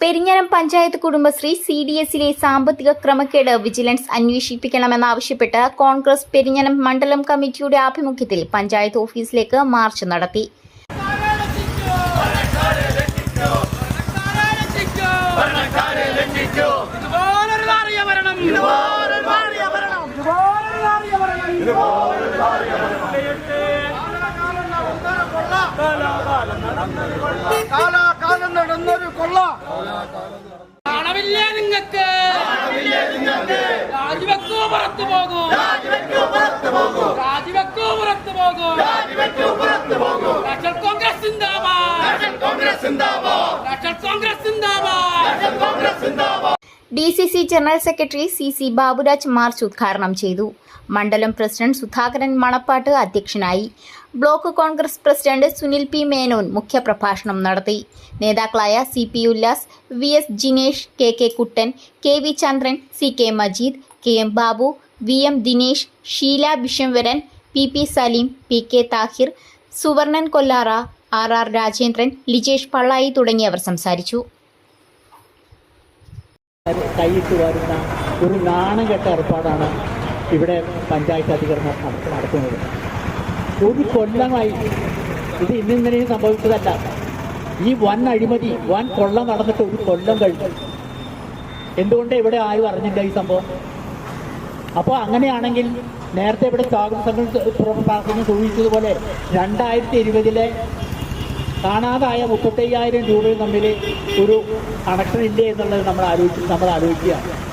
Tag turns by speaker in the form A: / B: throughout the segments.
A: Perinjanam panchayat Kudumbashree C D എസിലെ സാമ്പത്തിക ക്രമക്കേട് വിജിലൻസ് അന്വേഷിപ്പിക്കണമെന്നാവശ്യപ്പെട്ട് കോൺഗ്രസ് പെരിഞ്ഞനം മണ്ഡലം കമ്മിറ്റിയുടെ ആഭിമുഖ്യത്തിൽ പഞ്ചായത്ത് ഓഫീസിലേക്ക് മാർച്ച് നടത്തി
B: ഭരണം കാലാകാലം നടന്നൊരു കൊള്ള. കാണവില്ലേ നിങ്ങൾക്ക്? രാജിവെക്കൂ പുറത്തു പോകൂ. രാജിവെക്കൂ പുറത്തു പോകൂ. നാഷണൽ കോൺഗ്രസ് സിന്ദാബാദ് നാഷണൽ കോൺഗ്രസ് സിന്ദാബാദ്
A: D C C general secretary C C Baburaj march ഉദ്ഘാടനം ചെയ്തു. മണ്ഡലം പ്രസിഡന്റ് സുധാകരൻ മണപ്പാട്ട് അധ്യക്ഷനായി. Block Congress president Sunil P Menon മുഖ്യപ്രഭാഷണം നടത്തി. നേതാക്കളായ C P Ullas V S Jinesh K K Kuttan K V Chandran C K Majeed K M Babu V M Dinesh Sheela Bishamvaran P P Saleem P K Thahir Suvarnan Kollara R R Rajendran Lijesh Pallayi തുടങ്ങിയവർ സംസാരിച്ചു.
C: കൈയിട്ട് വരുന്ന ഒരു നാണം നാണംകെട്ട ഏർപ്പാടാണ് ഇവിടെ പഞ്ചായത്ത് നട- നടത്തുന്നത്. ഒരു കൊല്ലമായി ഇത് ഇന്നിന്നലെയും സംഭവിച്ചതല്ല. ഈ വൻ അഴിമതി വൻ കൊള്ള നടന്നിട്ട് ഒരു കൊല്ലം കഴിഞ്ഞു. എന്തുകൊണ്ട് ഇവിടെ ആരും അറിഞ്ഞില്ല ഈ സംഭവം? അപ്പോൾ അങ്ങനെയാണെങ്കിൽ നേരത്തെ ഇവിടെ സ്വാഗത സംഘം പ്രവർത്തനം സൂചിച്ചതുപോലെ രണ്ടായിരത്തി ഇരുപതിലെ കാണാതായ മുപ്പത്തയ്യായിരം രൂപയും തമ്മിൽ ഒരു കണക്ഷൻ ഇല്ലേ എന്നുള്ളത് നമ്മൾ ആലോചിച്ച് നമ്മൾ ആലോചിക്കുക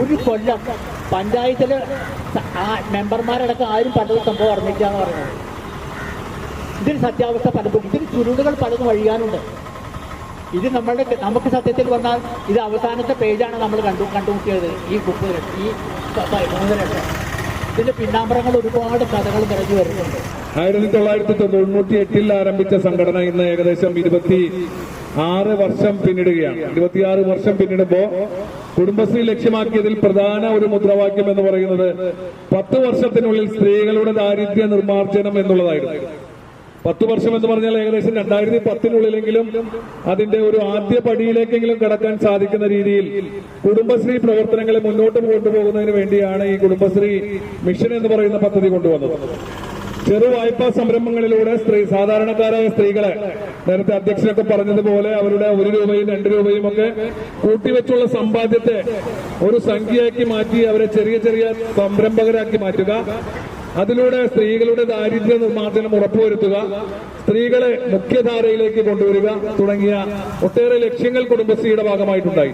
C: ഒരു കൊല്ലം പഞ്ചായത്തിൽ മെമ്പർമാരടക്കം ആരും പലതും സംഭവം അറിഞ്ഞില്ല പറയുന്നത്. ഇതിന് സത്യാവസ്ഥ പലതും ഇതിന് ചുരുളുകൾ പലതും വഴിയാനുണ്ട്. ഇത് നമ്മളുടെ നമുക്ക് സത്യത്തിൽ വന്നാൽ ഇത് അവസാനത്തെ പേജാണ് നമ്മൾ കണ്ടു കണ്ടുമുട്ടിയത്. ഈ ബുക്ക് ഈ പ- പ- മൂന്ന് ലക്ഷം. ഇതിന്റെ പിന്നാമ്പറങ്ങൾ ഒരുപാട് കഥകൾ നിറഞ്ഞു വരുന്നുണ്ട്.
D: ആയിരത്തി തൊള്ളായിരത്തി തൊണ്ണൂറ്റി എട്ടിൽ ആരംഭിച്ച സംഘടന ഇന്ന് ഏകദേശം ഇരുപത്തി ആറ് വർഷം പിന്നിടുകയാണ്. ഇരുപത്തിയാറ് വർഷം പിന്നിടുമ്പോ കുടുംബശ്രീ ലക്ഷ്യമാക്കിയതിൽ പ്രധാന ഒരു മുദ്രാവാക്യം എന്ന് പറയുന്നത് പത്ത് വർഷത്തിനുള്ളിൽ സ്ത്രീകളുടെ ദാരിദ്ര്യ നിർമ്മാർജനം എന്നുള്ളതായിരുന്നു. പത്ത് വർഷം എന്ന് പറഞ്ഞാൽ ഏകദേശം രണ്ടായിരത്തി പത്തിനുള്ളിലെങ്കിലും അതിന്റെ ഒരു ആദ്യ പടിയിലേക്കെങ്കിലും കടക്കാൻ സാധിക്കുന്ന രീതിയിൽ കുടുംബശ്രീ പ്രവർത്തനങ്ങളെ മുന്നോട്ട് കൊണ്ടുപോകുന്നതിന് വേണ്ടിയാണ് ഈ കുടുംബശ്രീ മിഷൻ എന്ന് പറയുന്ന പദ്ധതി കൊണ്ടുവന്നത്. ചെറു വായ്പാ സംരംഭങ്ങളിലൂടെ സ്ത്രീ സാധാരണക്കാരായ സ്ത്രീകളെ നേരത്തെ അധ്യക്ഷനൊക്കെ പറഞ്ഞതുപോലെ അവരുടെ ഒരു രൂപയും രണ്ട് രൂപയും ഒക്കെ കൂട്ടിവെച്ചുള്ള സമ്പാദ്യത്തെ ഒരു സംഖ്യയാക്കി മാറ്റി അവരെ ചെറിയ ചെറിയ സംരംഭകരാക്കി മാറ്റുക. അതിലൂടെ സ്ത്രീകളുടെ ദാരിദ്ര്യ നിർമ്മാർജനം ഉറപ്പുവരുത്തുക സ്ത്രീകളെ മുഖ്യധാരയിലേക്ക് കൊണ്ടുവരിക തുടങ്ങിയ ഒട്ടേറെ ലക്ഷ്യങ്ങൾ കുടുംബശ്രീയുടെ ഭാഗമായിട്ടുണ്ടായി.